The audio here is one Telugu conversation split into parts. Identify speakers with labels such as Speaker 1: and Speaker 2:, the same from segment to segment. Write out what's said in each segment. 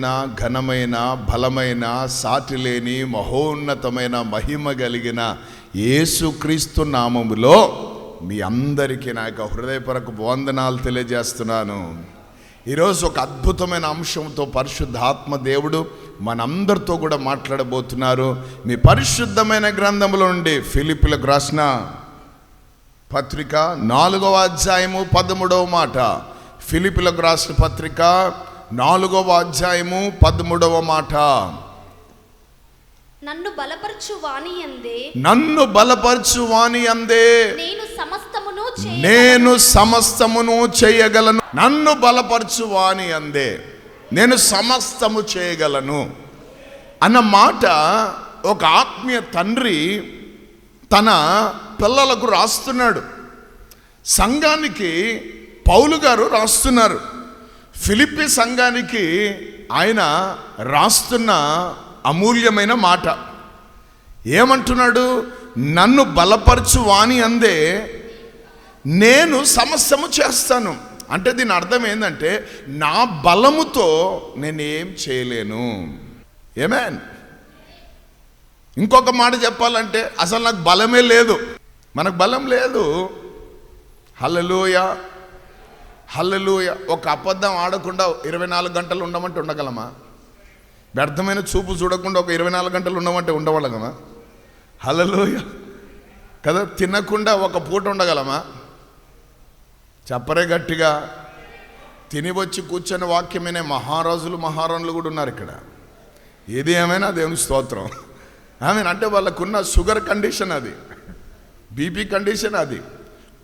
Speaker 1: ఉన్నతమైన ఘనమైన బలమైన సాటిలేని మహోన్నతమైన మహిమ కలిగిన యేసుక్రీస్తు నామములో మీ అందరికీ నా యొక్క హృదయపరకు వందనాలు తెలియజేస్తున్నాను. ఈరోజు ఒక అద్భుతమైన అంశంతో పరిశుద్ధాత్మ దేవుడు మనందరితో కూడా మాట్లాడబోతున్నారు. మీ పరిశుద్ధమైన గ్రంథములో నుండి ఫిలిపిలకు రాసిన పత్రిక నాలుగవ అధ్యాయము పదమూడవ మాట. ఫిలిపిలకు రాసిన పత్రిక నాలుగవ అధ్యాయము పదమూడవ మాట.
Speaker 2: నన్ను బలపరచు వాణి అందే.
Speaker 1: నన్ను బలపరచు వాని అందే.
Speaker 2: నేను సమస్తమును
Speaker 1: నేను సమస్తమును చేయగలను. నన్ను బలపరచు వాని అందే. నేను సమస్తము చేయగలను. అన్న మాట ఒక ఆత్మీయ తండ్రి తన పిల్లలకు రాస్తున్నాడు. సంఘానికి పౌలు గారు రాస్తున్నారు. ఫిలిప్పి సంఘానికి ఆయన రాస్తున్న అమూల్యమైన మాట. ఏమంటున్నాడు? నన్ను బలపరచు వాణి అందే నేను సమస్యము చేస్తాను. అంటే దీని అర్థం ఏంటంటే నా బలముతో నేనేం చేయలేను. ఏమేన్ ఇంకొక మాట చెప్పాలంటే అసలు నాకు బలమే లేదు. మనకు బలం లేదు. హలలోయ హల్లెలూయ. ఒక అబద్ధం ఆడకుండా ఇరవై నాలుగు గంటలు ఉండమంటే ఉండగలమా? వ్యర్థమైన చూపు చూడకుండా ఒక ఇరవై నాలుగు గంటలు ఉండమంటే ఉండగలమా? హల్లెలూయ. కదా తినకుండా ఒక పూట ఉండగలమా? చెప్పరే గట్టిగా. తిని వచ్చి కూర్చొని వాక్యమనే మహారాజులు మహారాణులు కూడా ఉన్నారు ఇక్కడ. ఏది ఏమైనా దేవుని స్తోత్రం. ఆమె అంటే వాళ్ళకున్న షుగర్ కండిషన్ అది. బీపీ కండిషన్ అది.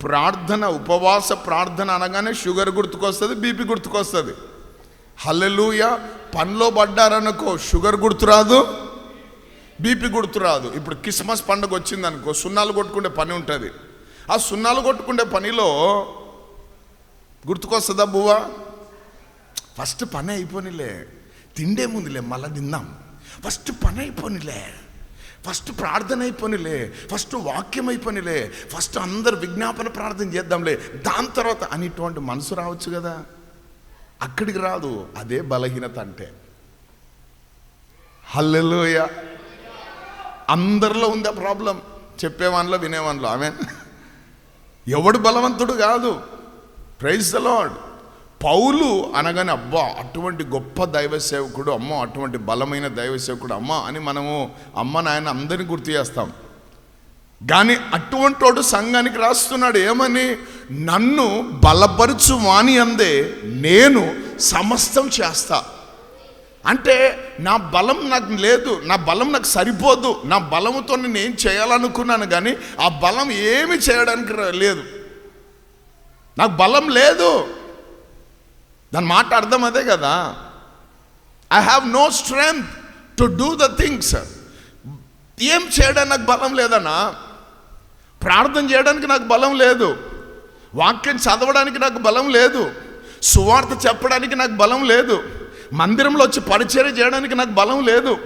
Speaker 1: ప్రార్థన ఉపవాస ప్రార్థన అనగానే షుగర్ గుర్తుకొస్తుంది బీపీ గుర్తుకొస్తుంది. హల్లెలూయ పనిలో పడ్డారనుకో షుగర్ గుర్తురాదు బీపీ గుర్తురాదు. ఇప్పుడు క్రిస్మస్ పండుగ వచ్చింది అనుకో సున్నాలు కొట్టుకునే పని ఉంటుంది. ఆ సున్నాలు కొట్టుకునే పనిలో గుర్తుకొస్తుందా బువ్వా? ఫస్ట్ పని అయిపోనిలే తిండే ముందులే మళ్ళా తిందాం. ఫస్ట్ పని అయిపోనిలే. ఫస్ట్ ప్రార్థన అయిపోనిలే ఫస్ట్ వాక్యం అయిపోనిలే ఫస్ట్ అందరు విజ్ఞాపన ప్రార్థన చేద్దాంలే దాని తర్వాత అనేటువంటి మనసు రావచ్చు కదా. అక్కడికి రాదు అదే బలహీనత అంటే. హల్లెలోయ. అందరిలో ఉంది ఆ ప్రాబ్లం? చెప్పేవాన్లో వినేవాన్లో ఆమె ఎవడు బలవంతుడు కాదు. ప్రైజ్ ద లాడ్ పౌలు అనగానే అబ్బా అటువంటి గొప్ప దైవ సేవకుడు అమ్మ అటువంటి బలమైన దైవ సేవకుడు అమ్మ అని మనము అమ్మ నాయన అందరిని గుర్తు చేస్తాం. కానీ అటువంటి వాడు సంఘానికి రాస్తున్నాడు. ఏమని? నన్ను బలపరుచు వాణి అందే నేను సమస్తం చేస్తా. అంటే నా బలం నాకు లేదు నా బలం నాకు సరిపోదు నా బలముతో నేను ఏం చేయాలనుకున్నాను కానీ ఆ బలం ఏమి చేయడానికి ర- లేదు. నాకు బలం లేదు దాని మాట అర్థం అదే కదా. I have no strength to do the things ఏం చేయడానికి నాకు బలం లేదన్నా? ప్రార్థన చేయడానికి నాకు బలం లేదు. వాక్యం చదవడానికి నాకు బలం లేదు. సువార్త చెప్పడానికి నాకు బలం లేదు. మందిరంలో వచ్చి పరిచయం చేయడానికి నాకు బలం లేదు.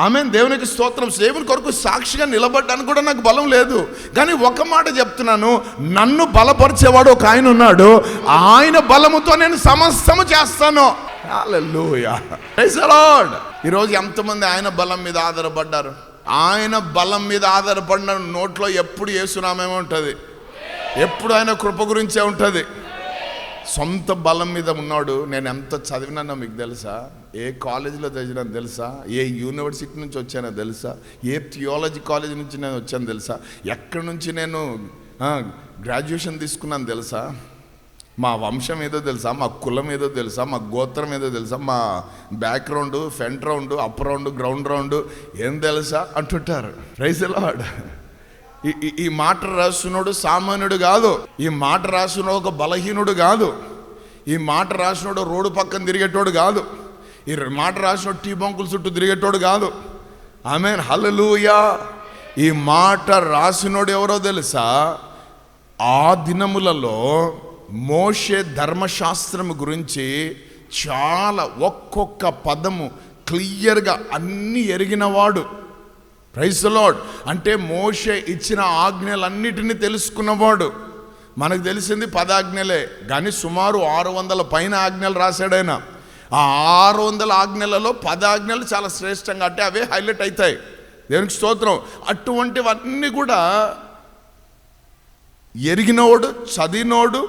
Speaker 1: ఆమె దేవునికి స్తోత్రం. దేవుని కొరకు సాక్షిగా నిలబడడానికి కూడా నాకు బలం లేదు. కానీ ఒక మాట చెప్తున్నాను నన్ను బలపరిచేవాడు ఒక ఆయన ఉన్నాడు. ఆయన బలముతో నేను సమస్తము చేస్తాను. ఈరోజు ఎంతమంది ఆయన బలం మీద ఆధారపడ్డారు? ఆయన బలం మీద ఆధారపడిన నోట్లో ఎప్పుడు ఏసునామేమో ఉంటుంది. ఎప్పుడు ఆయన కృప గురించే ఉంటుంది. సొంత బలం మీద ఉన్నాడు. నేను ఎంత చదివినానో మీకు తెలుసా? ఏ కాలేజీలో చదివినా తెలుసా? ఏ యూనివర్సిటీ నుంచి వచ్చానో తెలుసా? ఏ థియాలజీ కాలేజ్ నుంచి నేను వచ్చాను తెలుసా? ఎక్కడి నుంచి నేను గ్రాడ్యుయేషన్ తీసుకున్నాను తెలుసా? మా వంశం ఏదో తెలుసా? మా కులం ఏదో తెలుసా? మా గోత్రం ఏదో తెలుసా? మా background front round up round ground round ఏం తెలుసా? అంటుంటారు. రైస్ లాడ్ ఈ ఈ- మాట రాసినోడు సామాన్యుడు కాదు. ఈ మాట రాసినోడు ఒక బలహీనుడు కాదు. ఈ మాట రాసినోడు రోడ్డు పక్కన తిరిగేటోడు కాదు. ఈ మాట రాసినోడు టీ బంకుల చుట్టూ తిరిగేటోడు కాదు. ఆమె హలలుయా ఈ మాట రాసినోడు ఎవరో తెలుసా? ఆ దినములలో మోషే ధర్మశాస్త్రము గురించి చాలా ఒక్కొక్క పదము క్లియర్గా అన్నీ ఎరిగినవాడు ప్రైజ్ లాడ్ అంటే మోషే ఇచ్చిన ఆజ్ఞలన్నిటినీ తెలుసుకున్నవాడు. మనకు తెలిసింది పదాజ్ఞలే కానీ సుమారు ఆరు వందల పైన ఆజ్ఞలు రాశాడైనా ఆ ఆరు వందల ఆజ్ఞలలో పదాజ్ఞలు చాలా శ్రేష్టంగా అంటే అవే హైలైట్ అవుతాయి దేవునికి స్తోత్రం. అటువంటివన్నీ కూడా ఎరిగినోడు చదివినోడు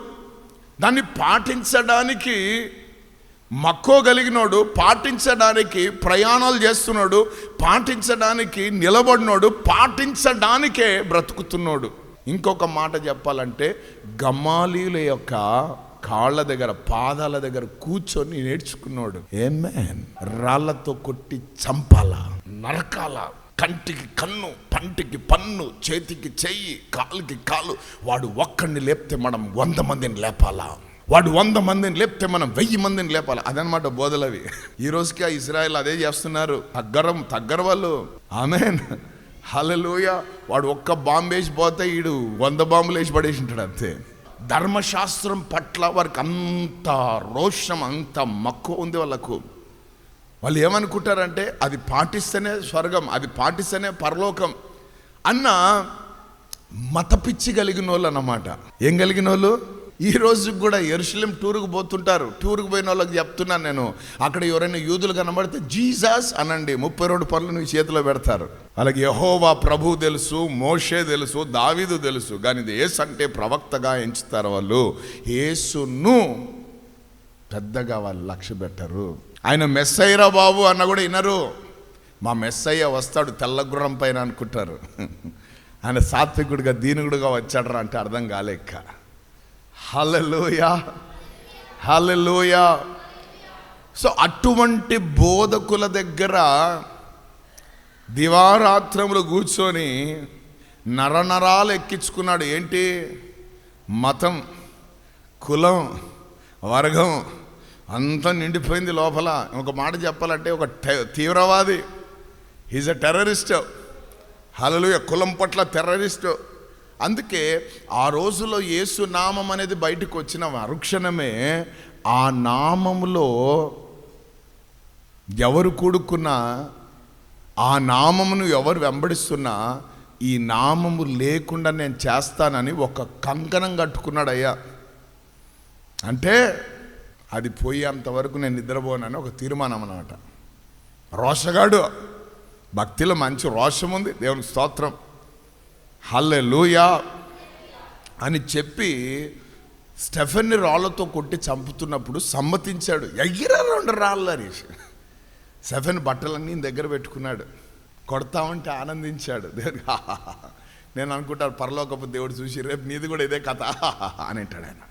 Speaker 1: దాన్ని పాటించడానికి మక్కువగలిగినోడు పాటించడానికి ప్రయాణాలు చేస్తున్నాడు పాటించడానికి నిలబడినోడు పాటించడానికే బ్రతుకుతున్నాడు. ఇంకొక మాట చెప్పాలంటే గమ్మాలీల యొక్క కాళ్ళ దగ్గర పాదాల దగ్గర కూర్చొని నేర్చుకున్నాడు. ఏమేన్ రాళ్ళతో కొట్టి చంపాల? నరకాల. కంటికి కన్ను పంటికి పన్ను చేతికి చెయ్యి కాలుకి కాలు వాడు ఒక్కడిని లేపితే మనం వంద మందిని లేపాలా? వాడు వంద మందిని లేపితే మనం వెయ్యి మందిని లేపాలి. అదనమాట బోధలవి. ఈ రోజుకి ఆ ఇజ్రాయెల్ అదే చేస్తున్నారు. తగ్గరం తగ్గర వాళ్ళు ఆమెన్. హలలోయ వాడు ఒక్క బాంబు వేసి పోతే ఈడు వంద బాంబులు వేసి పడేసి ఉంటాడు అంతే. ధర్మశాస్త్రం పట్ల వారికి అంత రోషం అంత మక్కువ ఉంది వాళ్ళకు. వాళ్ళు ఏమనుకుంటారంటే అది పాటిస్తేనే స్వర్గం అది పాటిస్తేనే పరలోకం అన్న మత పిచ్చి కలిగిన వాళ్ళు అన్నమాట ఏం కలిగిన వాళ్ళు ఈ రోజు కూడా ఎరుసలేం టూర్కి పోతుంటారు. టూర్కి పోయిన వాళ్ళకి చెప్తున్నాను నేను. అక్కడ ఎవరైనా యూదులు కనబడితే జీసస్ అనండి. ముప్పై రెండు పనులు నీ చేతిలో పెడతారు. అలాగే యహోవా ప్రభు తెలుసు మోషే తెలుసు దావీదు తెలుసు. కానీ ఇది ఏసు అంటే ప్రవక్తగా ఎంచుతారు వాళ్ళు. ఏసును పెద్దగా వాళ్ళు లక్ష్య పెట్టరు. ఆయన మెస్సయ్యరా బాబు అన్న కూడా వినరు. మా మెస్సయ్య వస్తాడు తెల్ల గుర్రం పైన అనుకుంటారు. ఆయన సాత్వికుడిగా దీనుగుడుగా వచ్చాడరా అంటే అర్థం కాలేక్క హలలోయ హలలోయ సో అటువంటి బోధకుల దగ్గర దివారాత్రములు కూర్చొని నరనరాలు ఎక్కించుకున్నాడు. ఏంటి? మతం కులం వర్గం అంతా నిండిపోయింది లోపల. ఒక మాట చెప్పాలంటే ఒక తీవ్రవాది. ఈజ్ అ టెర్రరిస్ట్ హలలుయ కులం పట్ల టెర్రరిస్ట్ అందుకే ఆ రోజులో యేసు నామం అనేది బయటకు వచ్చిన మరుక్షణమే ఆ నామములో ఎవరు కూడుకున్నా ఆ నామమును ఎవరు వెంబడిస్తున్నా ఈ నామము లేకుండా నేను చేస్తానని ఒక కంకణం కట్టుకున్నాడయ్యా. అంటే అది పోయేంత వరకు నేను నిద్రపోనని ఒక తీర్మానం అన్నమాట. రోషగాడు భక్తిలో మంచి రోషం ఉంది దేవుని స్తోత్రం. హల్లే లూయా అని చెప్పి స్టెఫెన్ని రాళ్ళతో కొట్టి చంపుతున్నప్పుడు సమ్మతించాడు. ఎగిర రెండు రాళ్ళు అనేసి స్టెఫెన్ బట్టలన్నీ దగ్గర పెట్టుకున్నాడు. కొడతామంటే ఆనందించాడు. నేను అనుకుంటాను పరలోకపు దేవుడు చూసి రేపు నీది కూడా ఇదే కథ. అని అంటాడు ఆయన.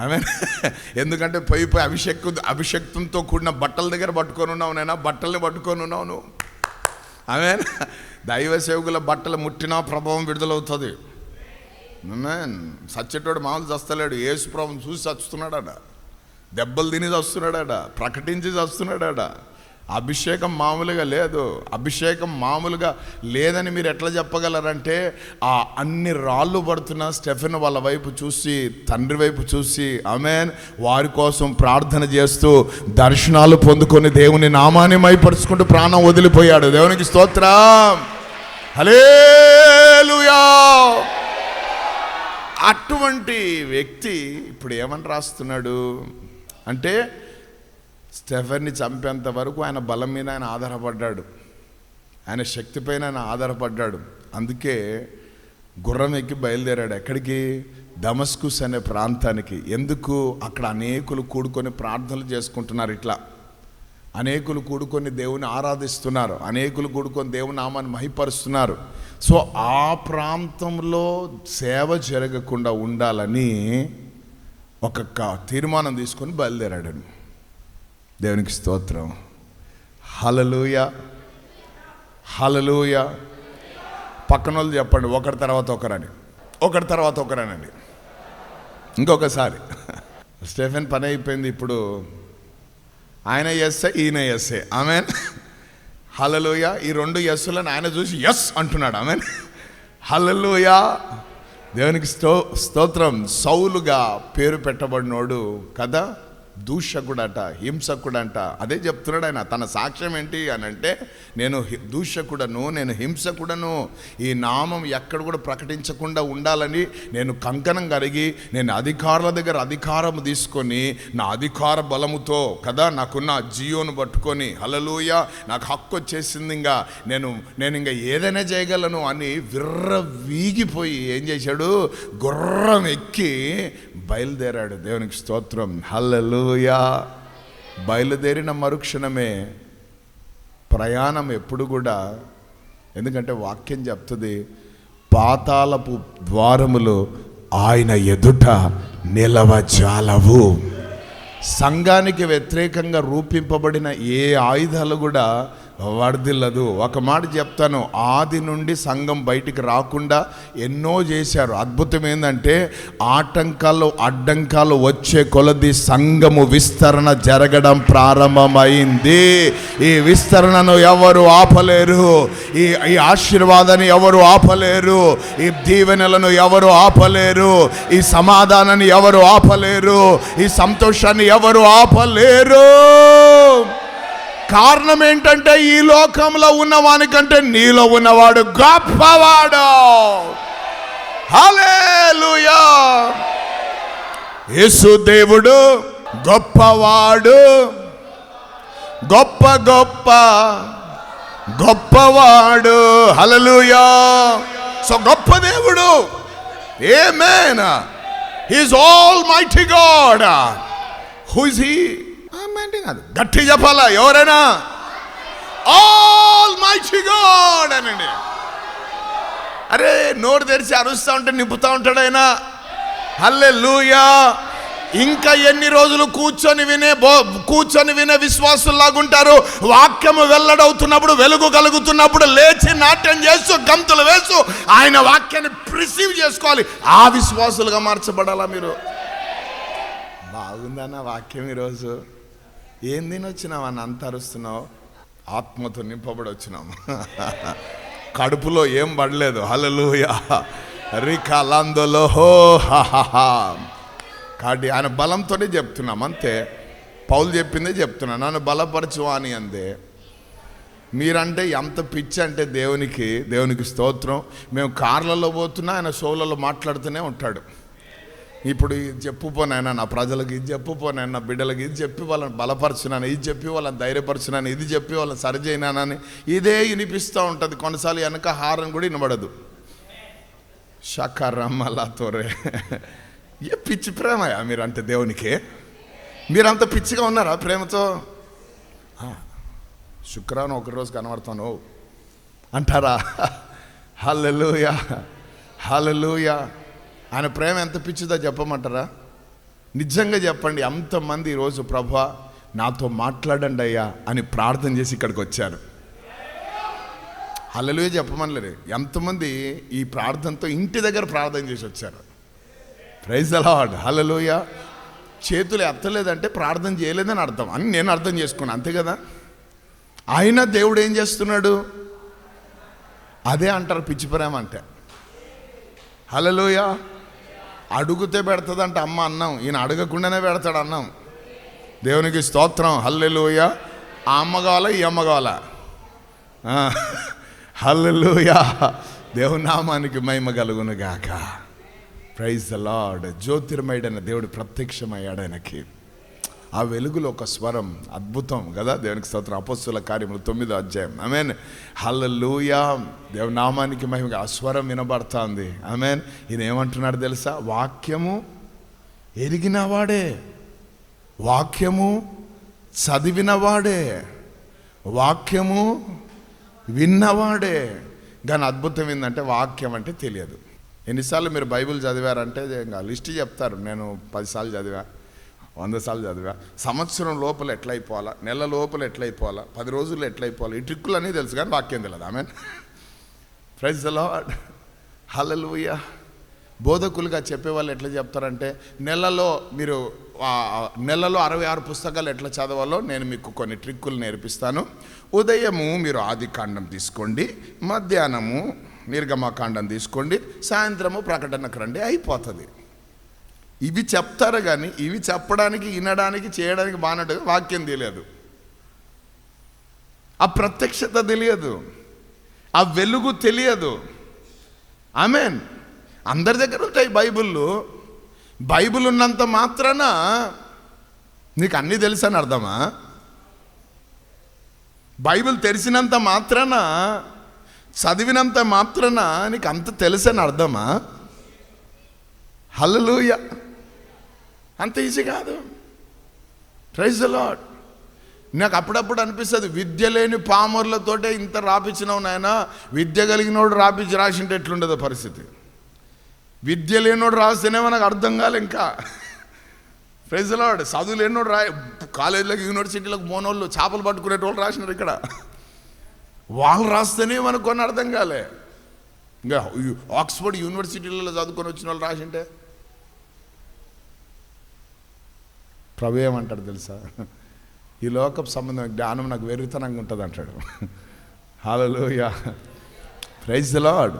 Speaker 1: ఆమె ఎందుకంటే పోయి పోయి అభిషేక్ అభిషక్తంతో కూడిన బట్టల దగ్గర పట్టుకొని ఉన్నావు నేను? బట్టల్ని పట్టుకొని ఉన్నావు నువ్వు? ఆమె దైవ సేవకుల బట్టలు ముట్టినా ప్రభావం విడుదలవుతుంది. ఆమేన్. సచ్చేటోడు మామూలు చస్తలేడు. యేసు ప్రభావం చూసి చస్తున్నాడట. దెబ్బలు తిని చస్తున్నాడా ప్రకటించి చస్తున్నాడా అభిషేకం మామూలుగా లేదు. అభిషేకం మామూలుగా లేదని మీరు ఎట్లా చెప్పగలరంటే ఆ అన్ని రాళ్ళు పడుతున్న స్టెఫెన్ వాళ్ళ వైపు చూసి తండ్రి వైపు చూసి ఆమెన్ వారి కోసం ప్రార్థన చేస్తూ దర్శనాలు పొందుకొని దేవుని నామాన్ని మైపరుచుకుంటూ ప్రాణం వదిలిపోయాడు. దేవునికి స్తోత్రం. హలేలుయా అటువంటి వ్యక్తి ఇప్పుడు ఏమని రాస్తున్నాడు? అంటే స్టెఫర్ని చంపేంత వరకు ఆయన బలం మీద ఆయన ఆధారపడ్డాడు. ఆయన శక్తిపైన ఆయన ఆధారపడ్డాడు. అందుకే గుర్రం ఎక్కి బయలుదేరాడు. ఎక్కడికి? దమస్కుస్ అనే ప్రాంతానికి. ఎందుకు? అక్కడ అనేకులు కూడుకొని ప్రార్థనలు చేసుకుంటున్నారు ఇట్లా. అనేకులు కూడుకొని దేవుని ఆరాధిస్తున్నారు. అనేకులు కూడుకొని దేవుని నామాన్ని మహిపరుస్తున్నారు. సో ఆ ప్రాంతంలో సేవ జరగకుండా ఉండాలని ఒక తీర్మానం తీసుకొని బయలుదేరాడు దేవునికి స్తోత్రం. హలలుయ హలలుయ పక్కన వాళ్ళు చెప్పండి ఒకరి తర్వాత ఒకరని. ఒకరి తర్వాత ఒకరనండి. ఇంకొకసారి. స్టెఫెన్ పని అయిపోయింది ఇప్పుడు. ఆయన ఎస్సే ఈయన ఎస్ఏ. ఆమె హలలోయ ఈ రెండు ఎస్సులను ఆయన చూసి ఎస్ అంటున్నాడు. ఆమె హలలోయ దేవునికి స్తో స్తోత్రం. సౌలుగా పేరు పెట్టబడినోడు కదా? దూషకుడట హింసకుడంట. అదే చెప్తున్నాడు ఆయన. తన సాక్ష్యం ఏంటి అని అంటే నేను హి- దూషకుడను నేను హింసకుడను. ఈ నామం ఎక్కడ కూడా ప్రకటించకుండా ఉండాలని నేను కంకణం కరిగి నేను అధికారుల దగ్గర అధికారం తీసుకొని నా అధికార బలముతో కదా నాకున్న జియోను పట్టుకొని హలలోయ నాకు హక్కు వచ్చేసింది ఇంకా. నేను నేను ఇంకా ఏదైనా చేయగలను అని విర్ర వీగిపోయి ఏం చేశాడు? గుర్రం ఎక్కి బయలుదేరాడు. దేవునికి స్తోత్రం. హల్లలు హల్లెలూయా. బయలుదేరిన మరుక్షణమే ప్రయాణం ఎప్పుడు కూడా ఎందుకంటే వాక్యం చెప్తుంది పాతాళపు ద్వారములు ఆయన ఎదుట నిలవజాలవు. సంఘానికి వ్యతిరేకంగా రూపింపబడిన ఏ ఆయుధాలు కూడా వర్దిల్లదు ఒక మాట చెప్తాను. ఆది నుండి సంఘం బయటికి రాకుండా ఎన్నో చేశారు. అద్భుతం ఏంటంటే ఆటంకాలు అడ్డంకాలు వచ్చే కొలది సంఘము విస్తరణ జరగడం ప్రారంభమైంది. ఈ విస్తరణను ఎవరు ఆపలేరు? ఈ ఈ ఆశీర్వాదాన్ని ఎవరు ఆపలేరు? ఈ దీవెనలను ఎవరు ఆపలేరు? ఈ సమాధానాన్ని ఎవరు ఆపలేరు? ఈ సంతోషాన్ని ఎవరు ఆపలేరు? కారణం ఏంటంటే ఈ లోకంలో ఉన్నవానికంటే నీలో ఉన్నవాడు గొప్పవాడు. హల్లెలూయా. యేసు దేవుడు గొప్పవాడు గొప్ప గొప్ప గొప్పవాడు. హలలుయా సో గొప్ప దేవుడు. Amen he's almighty god who is he కాదు. గట్టి చెప్పాలా? ఎవరైనా? ఆల్ మై గాడ్ అనండి. అరే నోరు తెరిచి అరుస్తూ ఉంటే నింపుతూ ఉంటాడు ఆయన. హల్లే ఇంకా ఎన్ని రోజులు కూర్చొని వినే బో కూర్చొని వినే విశ్వాసుల్లాగుంటారు? వాక్యము వెల్లడవుతున్నప్పుడు వెలుగు కలుగుతున్నప్పుడు లేచి నాట్యం చేస్తూ గంతులు వేస్తూ ఆయన వాక్యాన్ని ప్రిసీవ్ చేసుకోవాలి. ఆ విశ్వాసులుగా మార్చబడాలా మీరు? బాగుందన్న వాక్యం ఈరోజు. ఏం తినొచ్చినావు అని అంత అరుస్తున్నావు? ఆత్మతో నింపబడి వచ్చినాము కడుపులో ఏం పడలేదు. హలలుయా రికలందులో హో కాబట్టి ఆయన బలంతోనే చెప్తున్నాం అంతే. పౌలు చెప్పిందే చెప్తున్నా నన్ను బలపరచు అని అందే. మీరంటే ఎంత పిచ్చి అంటే దేవునికి దేవునికి స్తోత్రం. మేము కార్లలో పోతున్నా ఆయన షోలలో మాట్లాడుతూనే ఉంటాడు. ఇప్పుడు ఇది చెప్పుపోనైనా నా ప్రజలకు ఇది చెప్పుపోనైనా నా బిడ్డలకు ఇది చెప్పి వాళ్ళని బలపరచున్నాను ఇది చెప్పి వాళ్ళని ధైర్యపరచున్నాను ఇది చెప్పి వాళ్ళని సరిచేయినానని ఇదే వినిపిస్తూ ఉంటుంది. కొన్నిసార్లు వెనక హారం కూడా వినబడదు. షకరమ్మలాతోరే ఏ పిచ్చి ప్రేమయా మీరంటే దేవునికి? మీరంత పిచ్చిగా ఉన్నారా ప్రేమతో? ఆ, ఒకరోజు కనబడతాను. అంటారా? హల్లెలూయా హల్లెలూయా. ఆయన ప్రేమ ఎంత పిచ్చిదో చెప్పమంటారా? నిజంగా చెప్పండి అంతమంది ఈరోజు ప్రభా నాతో మాట్లాడండి అయ్యా అని ప్రార్థన చేసి ఇక్కడికి వచ్చారు. హల్లెలూయ చెప్పమనలేదు. ఎంతమంది ఈ ప్రార్థనతో ఇంటి దగ్గర ప్రార్థన చేసి వచ్చారు. ప్రైజ్ అలాడ్ హలలోయ చేతులు ఎత్తలేదంటే ప్రార్థన చేయలేదని అర్థం. అని నేను అర్థం చేసుకున్నాను. అంతే కదా? అయినా దేవుడు ఏం చేస్తున్నాడు? అదే అంటారు పిచ్చి ప్రేమ అంటే. హలలోయ అడుగుతే పెడతదంట అమ్మ అన్నం. ఈయన అడగకుండానే పెడతాడు అన్నం. దేవునికి స్తోత్రం. హల్లెలూయ. ఆ అమ్మ కావాలా ఈ అమ్మ కావాలా? హల్లెలూయ. దేవుని నామానికి మహిమ కలుగును గాక. ప్రైజ్ ద లార్డ్ జ్యోతిర్మయుడైన దేవుడు ప్రత్యక్షమయ్యాడు ఆయనకి. ఆ వెలుగులో ఒక స్వరం అద్భుతం కదా? దేవునికి స్తోత్రం. అపస్సుల కార్యములు తొమ్మిదో అధ్యాయం. ఆమెన్ హల్లెలూయా దేవుని నామానికి మహిమ ఆ స్వరం వినబడుతుంది. ఆమెన్ ఈయన ఏమంటున్నాడు తెలుసా? వాక్యము ఎరిగినవాడే వాక్యము చదివినవాడే వాక్యము విన్నవాడే కానీ అద్భుతం ఏంటంటే వాక్యం అంటే తెలియదు. ఎన్నిసార్లు మీరు బైబిల్ చదివారంటే ఇంకా లిస్ట్ చెప్తారు. నేను పదిసార్లు చదివా. వంద సార్లు చదివా. సంవత్సరం లోపల ఎట్లయిపోవాలా? నెల లోపల ఎట్లయిపోవాలా? పది రోజుల్లో ఎట్లయిపోవాలా? ఈ ట్రిక్కులు అనేది తెలుసు కానీ వాక్యం తెలియదు ఆమె ప్రైజ్ లార్డ్ హలలుయ బోధకులుగా చెప్పేవాళ్ళు ఎట్లా చెప్తారంటే నెలలో మీరు నెలలో అరవై ఆరు పుస్తకాలు ఎట్లా చదవాలో నేను మీకు కొన్ని ట్రిక్కులు నేర్పిస్తాను. ఉదయము మీరు ఆది కాండం తీసుకోండి మధ్యాహ్నము నిర్గమకాండం తీసుకోండి సాయంత్రము ప్రకటనకు రండి అయిపోతుంది. ఇవి చెప్తారు కానీ ఇవి చెప్పడానికి వినడానికి చేయడానికి బాగున్నట్టుగా వాక్యం తెలియదు. ఆ ప్రత్యక్షత తెలియదు. ఆ వెలుగు తెలియదు. ఆమెన్. అందరి దగ్గర ఉంటాయి బైబిళ్ళు. బైబిల్ ఉన్నంత మాత్రాన నీకు అన్నీ తెలుసని అర్థమా? బైబిల్ తెరిచినంత మాత్రాన చదివినంత మాత్రాన నీకు అంత తెలుసని అర్థమా? హలలుయా అంత ఈజీ కాదు. ప్రైజ్ లాడ్ నాకు అప్పుడప్పుడు అనిపిస్తుంది విద్య లేని పామర్లతోటే ఇంత రాపించినావు నాయన విద్య కలిగినోడు రాపించి రాసింటే ఎట్లుండదు పరిస్థితి. విద్య లేనోడు రాస్తేనేమో నాకు అర్థం కాలే ఇంకా. ప్రైజ్ లాడ్ చదువు లేనోడు రా కాలేజీలకు యూనివర్సిటీలకు మోనోళ్ళు చేపలు పట్టుకునేటోళ్ళు రాసినారు ఇక్కడ. వాళ్ళు రాస్తేనే మనకు కొన్ని అర్థం కాలే. ఇంకా ఆక్స్ఫర్డ్ యూనివర్సిటీలలో చదువుకొని వచ్చిన వాళ్ళు రాసింటే ప్రభు ఏమంటాడు తెలుసా? ఈ లోకపు సంబంధం జ్ఞానం నాకు వెర్రితనంగా ఉంటుంది అంటాడు. Hallelujah praise the lord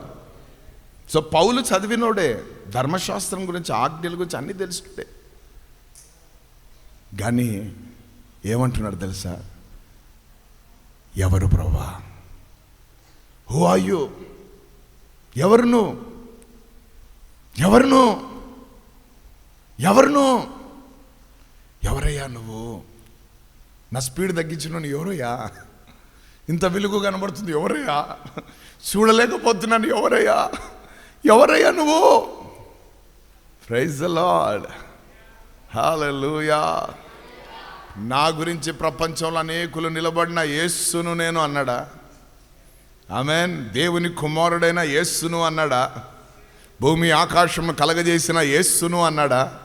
Speaker 1: so పౌలు చదివినోడే ధర్మశాస్త్రం గురించి ఆజ్ఞల గురించి అన్నీ తెలుసుకుంటే కానీ ఏమంటున్నాడు తెలుసా? ఎవరు ప్రభా హూ అయ్యో ఎవరును? ఎవరును? ఎవరును ఎవరు నువ్వు ఎవరు నువ్వు ఎవరయ్యా నువ్వు? నా స్పీడ్ తగ్గించిన ఎవరయ్యా? ఇంత వెలుగు కనబడుతుంది ఎవరయ్యా? చూడలేకపోతున్నాను ఎవరయ్యా? ఎవరయ్యా నువ్వు? ప్రైజ్ ద లార్డ్ లూయా నా గురించి ప్రపంచంలో అనేకులు నిలబడిన యేస్సును నేను అన్నాడా? ఆమెన్ దేవుని కుమారుడైన యేస్సును అన్నాడా? భూమి ఆకాశము కలగజేసిన యేస్సును అన్నాడా?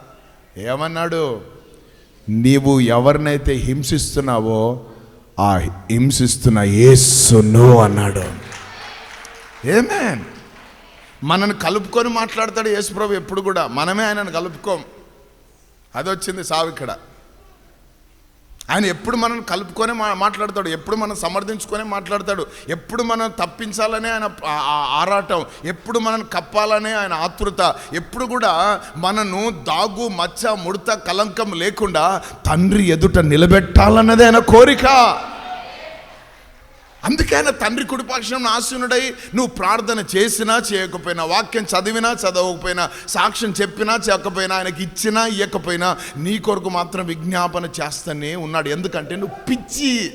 Speaker 1: ఏమన్నాడు? నీవు ఎవరినైతే హింసిస్తున్నావో ఆ హింసిస్తున్న ఏసును అన్నాడు. ఏమే మనని కలుపుకొని మాట్లాడతాడు యేసుప్రభు ఎప్పుడు కూడా. మనమే ఆయనను కలుపుకోం. అది వచ్చింది సావు ఇక్కడ. ఆయన ఎప్పుడు మనం కలుపుకొనే మా మాట్లాడతాడు ఎప్పుడు మనం సమర్థించుకొనే మాట్లాడతాడు ఎప్పుడు మనం తప్పించాలనే ఆయన ఆరాటం ఎప్పుడు మనం కప్పాలనే ఆయన ఆతృత ఎప్పుడు కూడా మనను దాగు మచ్చ ముడత కలంకం లేకుండా తండ్రి ఎదుట నిలబెట్టాలన్నదే ఆయన కోరిక. అందుకైనా తండ్రి కుడిపక్షం ఆశీనుడై నువ్వు ప్రార్థన చేసినా చేయకపోయినా వాక్యం చదివినా చదవకపోయినా సాక్ష్యం చెప్పినా చెప్పకపోయినా ఆయనకి ఇచ్చినా ఇవ్వకపోయినా నీ కొరకు మాత్రం విజ్ఞాపన చేస్తూనే ఉన్నాడు. ఎందుకంటే నువ్వు పిచ్చి.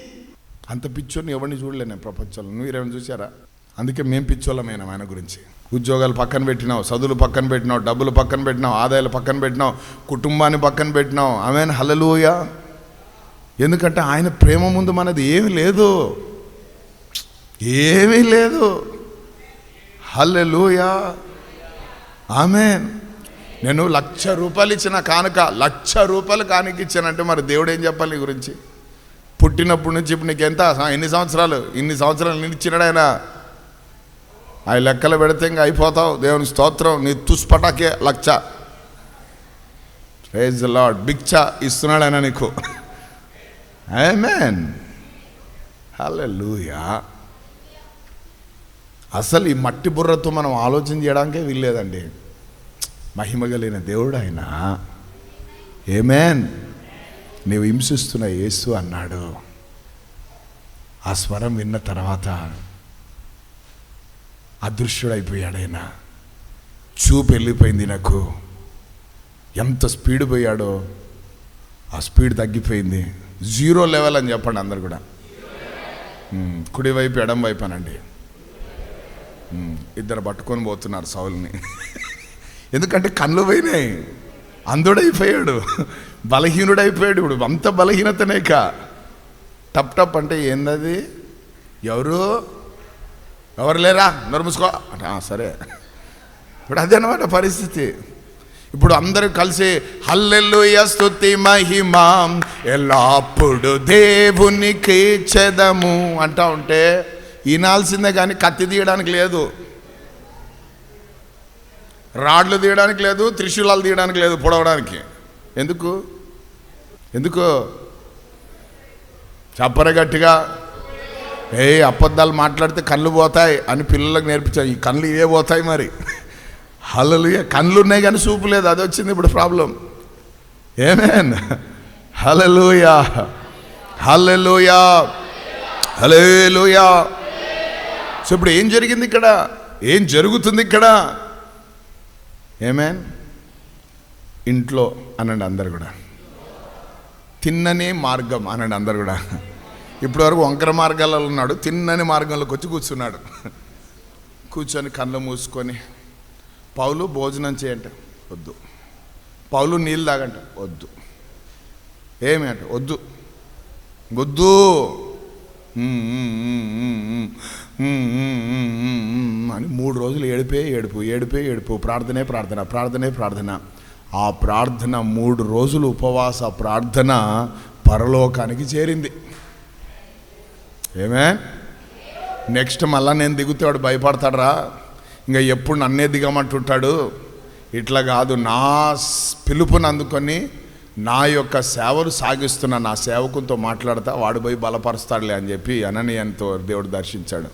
Speaker 1: అంత పిచ్చోని ఎవరిని చూడలే నేను ప్రపంచంలో. నువ్వు ఏమైనా చూసారా అందుకే మేము పిచ్చోళ్ళమైన ఆయన గురించి. ఉద్యోగాలు పక్కన పెట్టినావు చదువులు పక్కన పెట్టినావు డబ్బులు పక్కన పెట్టినావు ఆదాయాలు పక్కన పెట్టినావు కుటుంబాన్ని పక్కన పెట్టినావు. ఆమె హలలుయ ఎందుకంటే ఆయన ప్రేమ ముందు మనది ఏమీ లేదు. ఏమీ లేదు. హల్లెలూయా. ఆమె నేను లక్ష రూపాయలు ఇచ్చిన కానుక లక్ష రూపాయలు కానుక ఇచ్చానంటే మరి దేవుడు ఏం చెప్పాలి నీ గురించి? పుట్టినప్పటి నుంచి ఇప్పుడు నీకు ఎంత? ఎన్ని సంవత్సరాలు? ఇన్ని సంవత్సరాలు నేను ఇచ్చినాడు ఆయన. ఆ లెక్కలు పెడితే ఇంకా అయిపోతావు. దేవుని స్తోత్రం నీ తుస్పటాకే లక్ష. ప్రైజ్ లాడ్ బిక్చ ఇస్తున్నాడు ఆయన నీకు. ఆమెన్. హల్లెలూయా. అసలు ఈ మట్టి బుర్రతో మనం ఆలోచన చేయడానికే వీల్లేదండి. మహిమ కలిగిన దేవుడు ఆయన ఏమేన్ నీవు హింసిస్తున్న యేసు అన్నాడు. ఆ స్వరం విన్న తర్వాత అదృశ్యుడైపోయాడాయన చూపు వెళ్ళిపోయింది నాకు. ఎంత స్పీడ్ పోయాడో ఆ స్పీడ్ తగ్గిపోయింది. జీరో లెవెల్ అని చెప్పండి అందరు కూడా. కుడివైపు ఎడం వైపు అనండి. ఇద్దరు పట్టుకొని పోతున్నారు సౌల్ని. ఎందుకంటే కళ్ళు పోయినాయి. అందుడైపోయాడు బలహీనుడైపోయాడు ఇప్పుడు. అంత బలహీనతనేక టప్ టప్ అంటే ఏందది? ఎవరు? ఎవరు లేరా? నరుముసుకో అంటే, సరే. ఇప్పుడు అదే అనమాట పరిస్థితి. ఇప్పుడు అందరూ కలిసి హల్లెలూయ స్తుతి మహిమ ఎల్లప్పుడు దేవునికి చెదము అంటా ఉంటే ఈనాల్సిందే కానీ కత్తి తీయడానికి లేదు. రాడ్లు తీయడానికి లేదు త్రిశూలాలు తీయడానికి లేదు పొడవడానికి. ఎందుకు? ఎందుకు? చెప్పరు గట్టిగా ఏ అబద్ధాలు మాట్లాడితే కళ్ళు పోతాయి అని పిల్లలకు నేర్పించాను ఈ కళ్ళు ఇవే పోతాయి మరి. హలలు కళ్ళు ఉన్నాయి కానీ చూపు లేదు. అది వచ్చింది ఇప్పుడు ప్రాబ్లం. ఏమేన్ హలలుయా హలే హల్లెలూయా. సో ఇప్పుడు ఏం జరిగింది ఇక్కడ? ఏం జరుగుతుంది ఇక్కడ? ఏమేన్ ఇంట్లో అనండి అందరు కూడా. తిన్ననే మార్గం అనండి అందరు కూడా. ఇప్పటివరకు వంకర మార్గాలలో ఉన్నాడు తిన్నని మార్గంలోకి వచ్చి కూర్చున్నాడు. కూర్చొని కళ్ళు మూసుకొని పౌలు భోజనం చేయంట వద్దు. పౌలు నీళ్ళు తాగంట వద్దు. ఏమి అంట? వద్దు. వద్దు. అని మూడు రోజులు ఏడిపే ఏడుపు ఏడిపే ఏడుపు. ప్రార్థనే ప్రార్థన ప్రార్థనే ప్రార్థన. ఆ ప్రార్థన మూడు రోజులు ఉపవాస ప్రార్థన పరలోకానికి చేరింది. ఏమే? నెక్స్ట్ మళ్ళా నేను దిగుతే వాడు భయపడతాడరా. ఇంకా ఎప్పుడు నన్నే దిగమంటుంటాడు. ఇట్లా కాదు నా పిలుపుని అందుకొని నా యొక్క సేవలు సాగిస్తున్న నా సేవకునితో మాట్లాడతా వాడు పోయి బలపరుస్తాడులే అని చెప్పి అననీయంతో దేవుడు దర్శించాడు.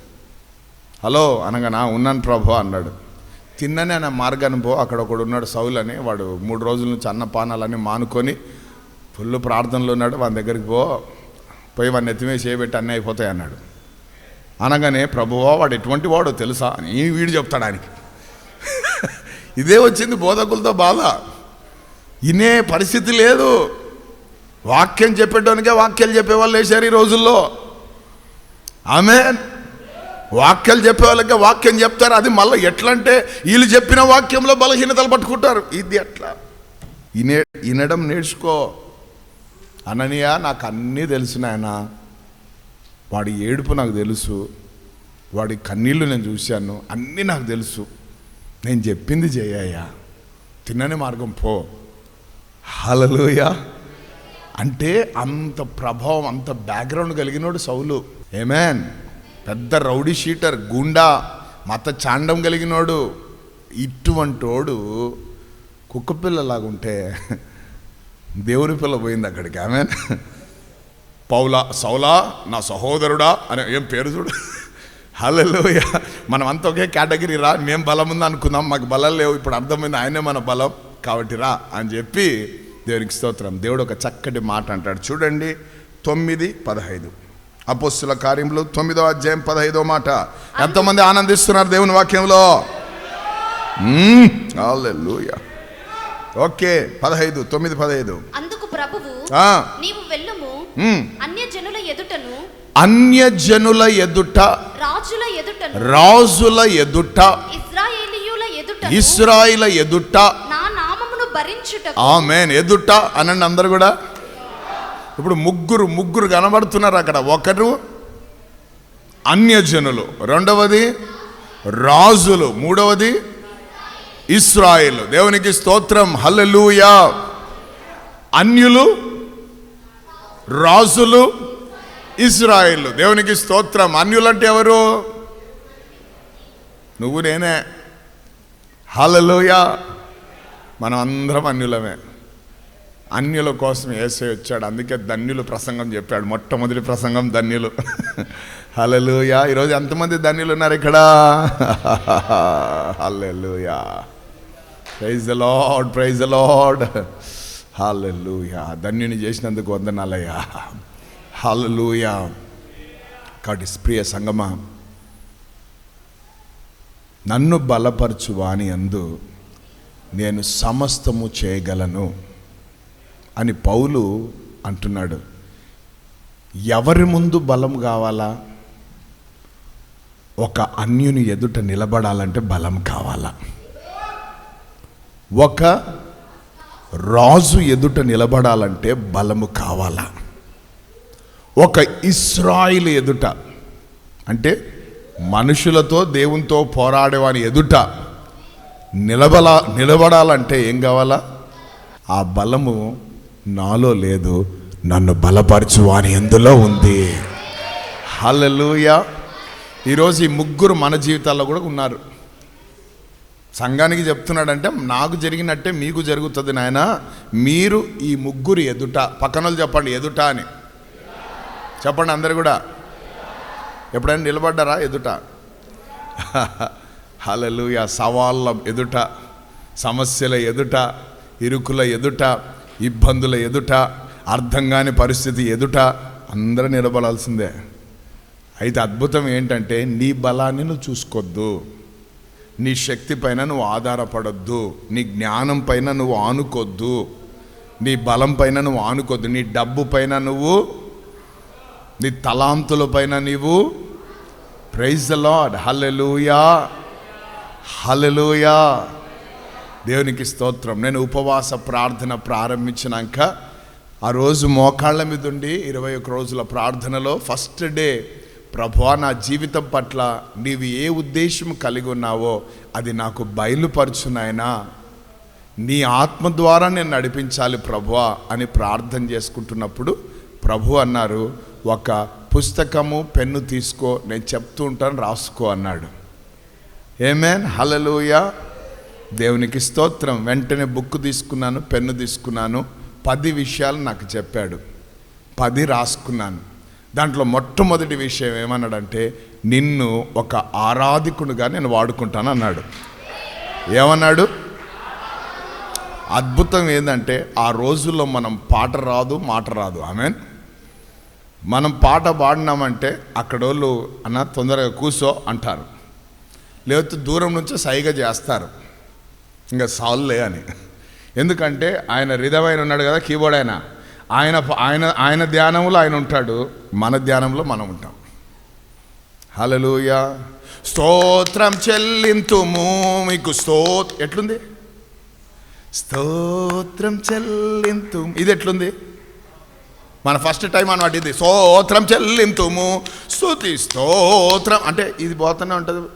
Speaker 1: హలో అనగానా ఉన్నాను ప్రభు అన్నాడు. తిన్నని ఆయన మార్గాన్ని పో అక్కడ ఒకడు ఉన్నాడు సౌలు అని వాడు మూడు రోజుల నుంచి అన్నపానాలని మానుకొని ఫుల్ ప్రార్థనలో ఉన్నాడు. వాని దగ్గరికి పో పోయి వాడిని ఎత్తిమే చేయబెట్టి అన్నీ అయిపోతాయి అన్నాడు. అనగానే ప్రభువా వాడు ఎటువంటి వాడో తెలుసా? అని వీడు చెప్తాడానికి ఇదే వచ్చింది బోధకులతో బాధ. ఇనే పరిస్థితి లేదు. వాక్యం చెప్పేటోనికే వాక్యాలు చెప్పేవాళ్ళు వేశారు ఈ రోజుల్లో. ఆమె వాక్యాలు చెప్పేవాళ్ళకే వాక్యం చెప్తారు. అది మళ్ళీ ఎట్లా అంటే వీళ్ళు చెప్పిన వాక్యంలో బలహీనతలు పట్టుకుంటారు. ఇది ఎట్లా? ఇనే వినడం నేర్చుకో. అననియా నాకు అన్నీ తెలుసు నాయన. వాడి ఏడుపు నాకు తెలుసు. వాడి కన్నీళ్ళు నేను చూశాను. అన్నీ నాకు తెలుసు. నేను చెప్పింది చేయ తిన్నని మార్గం పో. హలలోయ అంటే అంత ప్రభావం అంత బ్యాక్గ్రౌండ్ కలిగినోడు సౌలు. ఏమేన్ పెద్ద రౌడీ షీటర్ గుండా మత చాండం కలిగినోడు ఇటువంటోడు కుక్కపిల్లలాగుంటే దేవుని పిల్ల పోయింది అక్కడికి. ఆమె పౌలా సౌలా నా సహోదరుడా అని ఏం పేరు చూడు. హల్లెలూయా. మనం అంతా ఒకే కేటగిరీ రా మేము బలం ఉంది అనుకుందాం మాకు బలం లేవు. ఇప్పుడు అర్థమైంది ఆయనే మన బలం. కాబట్టి రా అని చెప్పి దేవునికి స్తోత్రం. దేవుడు ఒక చక్కటి మాట అంటాడు. చూడండి తొమ్మిది పదహైదు. అపోస్తుల కార్యములు తొమ్మిదో అధ్యాయం పదహైదో మాట. ఎంతమంది ఆనందిస్తున్నారు దేవుని వాక్యంలో? ఓకే పదహైదు తొమ్మిది పదహైదు.
Speaker 2: అందుకు ప్రభువు నీవు వెళ్ళుము. అన్య జనుల ఎదుటను
Speaker 1: అన్యజనుల ఎదుట
Speaker 2: రాజుల ఎదుటను
Speaker 1: రాజుల ఎదుట
Speaker 2: ఇజ్రాయేలీయుల ఎదుటను
Speaker 1: ఇస్రాయిల ఎదుట
Speaker 2: నా నామమును
Speaker 1: ఆమెన్. ఎదుట అనండి అందరు కూడా. ఇప్పుడు ముగ్గురు ముగ్గురు కనబడుతున్నారు అక్కడ. ఒకరు అన్యజనులు. రెండవది రాజులు. మూడవది ఇస్రాయిల్. దేవునికి స్తోత్రం. హల్లెలూయా. అన్యులు రాజులు ఇస్రాయిల్. దేవునికి స్తోత్రం. అన్యులంటే ఎవరు? నువ్వు నేనే. హలలోయా మనం అందరం అన్యులమే. అన్యుల కోసం ఏసై వచ్చాడు. అందుకే ధన్యులు ప్రసంగం చెప్పాడు. మొట్టమొదటి ప్రసంగం ధన్యులు. హలలుయా ఈరోజు ఎంతమంది ధన్యులు ఉన్నారు ఇక్కడ? Hallelujah praise the Lord praise the Lord hallelujah ధన్యుని చేసినందుకు వందనాలయ్యా. హలలుయా కాబట్టి ప్రియ సంగమ నన్ను బలపరచు వాని అందు నేను సమస్తము చేయగలను అని పౌలు అంటున్నాడు. ఎవరి ముందు బలం కావాలా? ఒక అన్యుని ఎదుట నిలబడాలంటే బలం కావాలా? ఒక రాజు ఎదుట నిలబడాలంటే బలము కావాలా? ఒక ఇస్రాయిల్ ఎదుట అంటే మనుషులతో దేవునితో పోరాడేవాని ఎదుట నిలబల నిలబడాలంటే ఏం కావాలా? ఆ బలము నాలో లేదు నన్ను బలపరచు అని ఎందులో ఉంది? హలలుయా ఈరోజు ఈ ముగ్గురు మన జీవితాల్లో కూడా ఉన్నారు. సంఘానికి చెప్తున్నాడంటే నాకు జరిగినట్టే మీకు జరుగుతుంది నాయన. మీరు ఈ ముగ్గురు ఎదుట పక్కన వాళ్ళు చెప్పండి ఎదుట అని. చెప్పండి అందరు కూడా. ఎప్పుడైనా నిలబడ్డారా ఎదుట? హలలుయ సవాళ్ళ ఎదుట సమస్యల ఎదుట ఇరుకుల ఎదుట ఇబ్బందుల ఎదుట అర్థం కాని పరిస్థితి ఎదుట అందరూ నిలబడాల్సిందే. అయితే అద్భుతం ఏంటంటే నీ బలాన్ని నువ్వు చూసుకోవద్దు నీ శక్తి పైన నువ్వు ఆధారపడొద్దు. నీ జ్ఞానం పైన నువ్వు ఆనుకోద్దు. నీ బలం పైన నువ్వు ఆనుకోద్దు. నీ డబ్బు పైన నువ్వు నీ తలాంతుల పైన నీవు praise the Lord hallelujah. Hallelujah. దేవునికి స్తోత్రం. నేను ఉపవాస ప్రార్థన ప్రారంభించినాక ఆ రోజు మోకాళ్ళ మీద ఉండి ఇరవై ఒక రోజుల ప్రార్థనలో ఫస్ట్ డే ప్రభా నా జీవితం పట్ల నీవు ఏ ఉద్దేశం కలిగి ఉన్నావో అది నాకు బయలుపరచునాయనా నీ ఆత్మ ద్వారా నేను నడిపించాలి ప్రభువా అని ప్రార్థన చేసుకుంటున్నప్పుడు ప్రభు అన్నారు ఒక పుస్తకము పెన్ను తీసుకో నేను చెప్తూ ఉంటాను రాసుకో అన్నాడు. ఏమేన్ హలలోయ దేవునికి స్తోత్రం. వెంటనే బుక్ తీసుకున్నాను పెన్ను తీసుకున్నాను. పది విషయాలు నాకు చెప్పాడు. పది రాసుకున్నాను. దాంట్లో మొట్టమొదటి విషయం ఏమన్నాడంటే నిన్ను ఒక ఆరాధికునిగా నేను వాడుకుంటాను అన్నాడు. ఏమన్నాడు? అద్భుతం ఏంటంటే ఆ రోజుల్లో మనం పాట రాదు మాట రాదు. ఆమెన్ మనం పాట పాడినామంటే అక్కడోళ్ళు అన్న తొందరగా కూసో అంటారు. లేకపోతే దూరం నుంచి సైగ చేస్తారు. ఇంకా సాల్లే అని. ఎందుకంటే ఆయన హృదయమైన ఉన్నాడు కదా కీబోర్డ్ ఆయన. ఆయన ఆయన ఆయన ధ్యానంలో ఆయన ఉంటాడు. మన ధ్యానంలో మనం ఉంటాం. హలలుయ స్తోత్రం చెల్లింతుము మీకు sto ఎట్లుంది? స్తోత్రం చెల్లింతు ఇది ఎట్లుంది? మన ఫస్ట్ టైం అనమాట ఇది. స్తోత్రం చెల్లింతుము. స్తుతి స్తోత్రం. అంటే ఇది పోతూనే ఉంటుంది.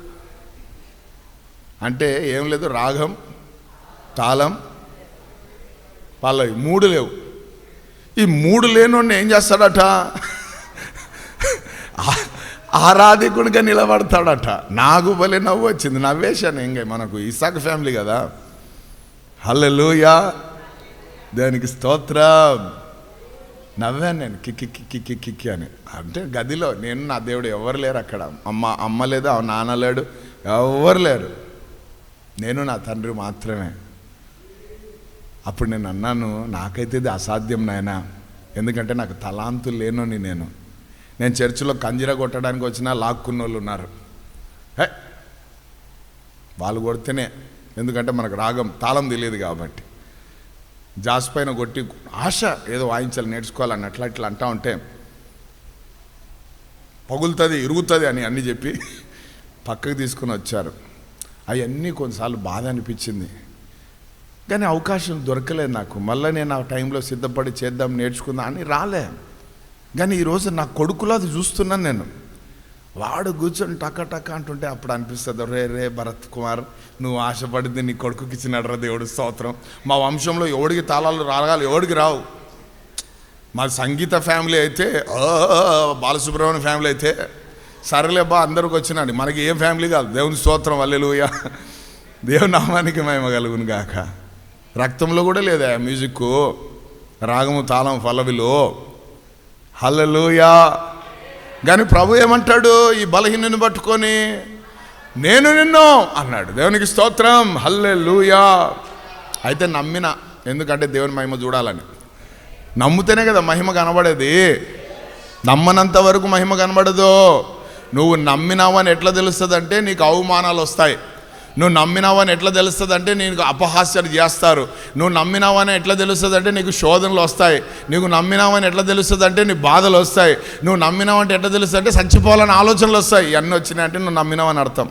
Speaker 1: అంటే ఏం లేదు రాగం తాళం పల్లవి మూడు లేవు. ఈ మూడు లేనోడిని ఏం చేస్తాడట? ఆరాధికుడిగా నిలబడతాడట. నాకు భలే నవ్వు వచ్చింది నవ్వేశాను ఇంకా మనకు. ఇసాక్ ఫ్యామిలీ కదా. హల్లెలూయా. దానికి స్తోత్రం. నవ్వాను నేను కిక్కి కిక్కి కిక్కి కిక్కి అని. అంటే గదిలో నేను నా దేవుడు ఎవరు లేరు అక్కడ. అమ్మ అమ్మ లేదు ఆ నాన్న లేడు ఎవరు లేరు. నేను నా తండ్రి మాత్రమే. అప్పుడు నేను అన్నాను నాకైతే ఇది అసాధ్యం నాయన. ఎందుకంటే నాకు తలాంతులు లేనోని నేను. నేను చర్చిలో కంజిర కొట్టడానికి వచ్చినా లాక్కున్న వాళ్ళు ఉన్నారు. హే! వాళ్ళు కొడితేనే. ఎందుకంటే మనకు రాగం తాళం తెలియదు కాబట్టి. జాస్ పైన కొట్టి ఆశ ఏదో వాయించాలి నేర్చుకోవాలని అట్లా ఇట్లా అంటా ఉంటే పగులుతుంది ఇరుగుతుంది అని అన్నీ చెప్పి పక్కకు తీసుకుని వచ్చారు. అవన్నీ కొన్నిసార్లు బాధ అనిపించింది. కానీ అవకాశం దొరకలేదు నాకు. మళ్ళీ నేను ఆ టైంలో సిద్ధపడి చేద్దాం నేర్చుకుందాం అని రాలే. కానీ ఈరోజు నా కొడుకులో అది చూస్తున్నాను నేను. వాడు కూర్చొని టక టక అంటుంటే అప్పుడు అనిపిస్తుంది రే రే భరత్ కుమార్ నువ్వు ఆశపడింది నీ కొడుకుకి ఇచ్చిన దేవుడు స్తోత్రం. మా వంశంలో ఎవడికి తాళాలు రాగాలి ఎవడికి రావు. మా సంగీత ఫ్యామిలీ అయితే బాలసుబ్రహ్మణ్య ఫ్యామిలీ అయితే సరేలేబ్బా బా అందరికి వచ్చినాడు. మనకి ఏ ఫ్యామిలీ కాదు. దేవుని స్తోత్రం వల్లెలుయ దేవుని నామానికి మేము కలుగును గాక. రక్తంలో కూడా లేదా మ్యూజిక్ రాగము తాళం పల్లవిలో? హల్లెలూయా. కానీ ప్రభు ఏమంటాడు? ఈ బలహీనను పట్టుకొని నేను నిన్ను అన్నాడు. దేవునికి స్తోత్రం. హల్లెలుయా. అయితే నమ్మిన ఎందుకంటే దేవుని మహిమ చూడాలని. నమ్ముతేనే కదా మహిమ కనబడేది. నమ్మనంత వరకు మహిమ కనబడదు. నువ్వు నమ్మినావని ఎట్లా తెలుస్తుందంటే నీకు అవమానాలు వస్తాయి. నువ్వు నమ్మినావని ఎట్లా తెలుస్తుందంటే నీకు అపహాస్యాలు చేస్తారు. నువ్వు నమ్మినావని ఎట్లా తెలుస్తుందంటే నీకు శోధనలు వస్తాయి. నీకు నమ్మినావని ఎట్లా తెలుస్తుందంటే నీ బాధలు వస్తాయి. నువ్వు నమ్మినావంటే ఎట్లా తెలుస్తుందంటే చచ్చిపోవాలని ఆలోచనలు వస్తాయి. ఇవన్నీ వచ్చినాయంటే నువ్వు నమ్మినావని అర్థం.